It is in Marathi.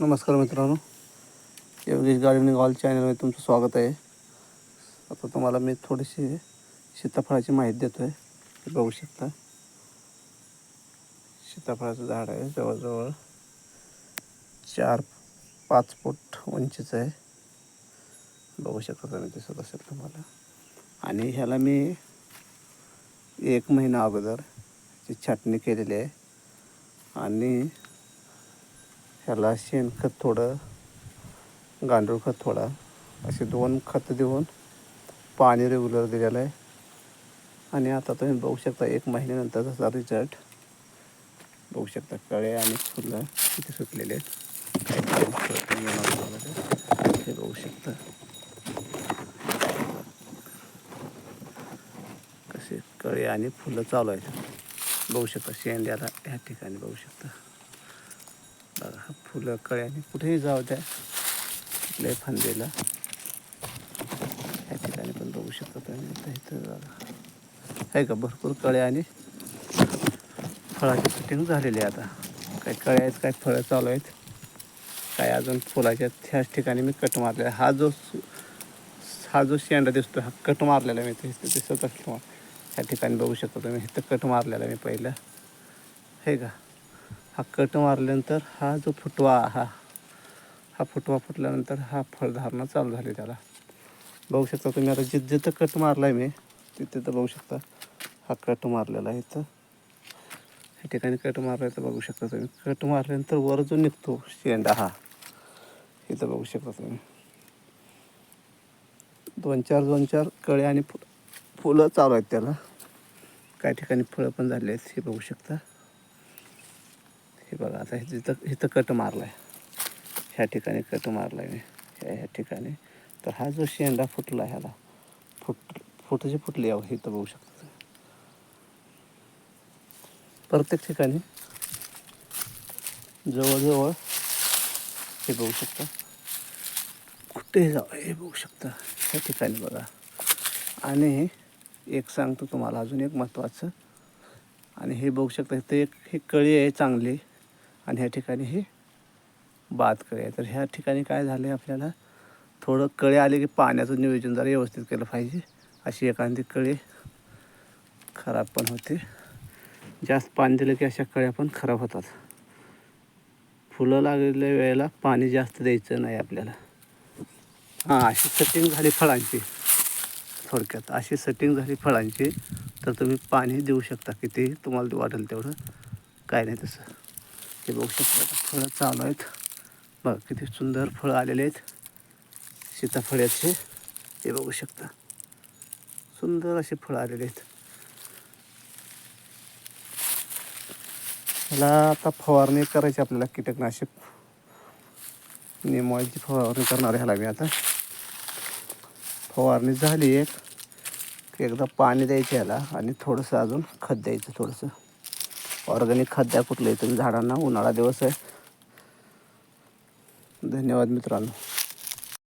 नमस्कार मित्रांनो. योगेश गार्डनिंग ऑल चॅनलमध्ये तुमचं स्वागत आहे. आता तुम्हाला मी थोडीशी सीताफळाची माहिती देतो आहे हे बघू शकता. सीताफळाचं झाड आहे. जवळजवळ चार पाच फूट उंचीचं आहे. बघू शकता तुम्ही दिसत असेल तुम्हाला. आणि ह्याला मी एक महिना अगोदर ची छाटणी केलेली आहे. आणि ह्याला शेणखत थोडं गांडूळ खत थोडा असे दोन खत देऊन पाणी रेग्युलर दिलेलं आहे. आणि आता तुम्ही बघू शकता एक महिन्यानंतर त्याचा रिझल्ट बघू शकता. कळे आणि फुलं किती सुटलेले आहेत. ते. हे बघू शकता. कसे कळे आणि फुलं चालू आहेत. बघू शकता शेंड्याला ह्या ठिकाणी बघू शकता. बघा फुलं कळ्याने कुठेही जाऊ द्या. कुठल्याही फांदीला. या ठिकाणी पण बघू शकता तुम्ही. इथं बघा आहे का? भरपूर कळ्या आणि फळाची कटिंग झालेली आहे आता. काय कळ्या आहेत काय फळं चालू आहेत. काय अजून फुलाच्या ह्याच ठिकाणी मी कट मारलेला हा जो सु- हा जो शेंडा दिसतो हा कट मारलेला मी तिथे दिसत असेल ह्या ठिकाणी बघू शकतो तुम्ही. इथं कट मारलेला मी पहिलं. हे का? हा कट मारल्यानंतर हा जो फुटवा हा हा फुटवा फुटल्यानंतर हा फळधारणा चालू झाली त्याला. बघू शकता तुम्ही आता जिथं जिथं कट मारला आहे मी तिथे तर बघू शकता हा कट मारलेला आहे इथं. ह्या ठिकाणी कट मारला तर बघू शकता तुम्ही. कट मारल्यानंतर वर जो निघतो शेंडा हा इथं बघू शकता तुम्ही. दोन चार दोन चार कळे आणि फु फुलं चालू आहेत त्याला. काही ठिकाणी फळं पण झाली आहेत हे बघू शकता. हे बघा आता जिथं इथं कट मारला आहे ह्या ठिकाणी कट मारला आहे मी. ह्या ह्या ठिकाणी. तर हा जो शेंडा फुटला ह्याला फुट फुटाची फुटली आहे इथं बघू शकता प्रत्येक ठिकाणी जवळजवळ हे बघू शकता. कुठेही जावं हे बघू शकता. ह्या ठिकाणी बघा. आणि एक सांगतो तुम्हाला अजून एक महत्त्वाचं आणि हे बघू शकता इथं एक ही कळी आहे चांगली. आणि ह्या ठिकाणी ही बाद कळी आहे तर ह्या ठिकाणी काय झालं आहे आपल्याला? थोडं कळे आले की पाण्याचं नियोजन जरा व्यवस्थित केलं पाहिजे. अशी एखादी कळी खराब पण होते. जास्त पाणी दिलं की अशा कळ्या पण खराब होतात. फुलं लागलेल्या वेळेला पाणी जास्त द्यायचं नाही आपल्याला. हां अशी सेटिंग झाली फळांची. थोडक्यात अशी सेटिंग झाली फळांची तर तुम्ही पाणी देऊ शकता. किती तुम्हाला वाटेल तेवढं. काय नाही तसं. ते बघू शकता फळं चालू आहेत. बघा किती सुंदर फळं आलेले आहेत. सीताफळ्याचे ते बघू शकता. सुंदर असे फळं आलेले आहेत. ह्याला आता फवारणी करायची आपल्याला कीटकनाशक. निमॉईलची फवारणी करणार आहे ह्याला मी आता. फवारणी झाली एक. एकदा पाणी द्यायचं ह्याला आणि थोडंसं अजून खत द्यायचं थोडंसं. ऑर्गॅनिक खत द्या कुठलंही तुम्ही झाडांना उन्हाळा दिवस आहे. धन्यवाद मित्रांनो.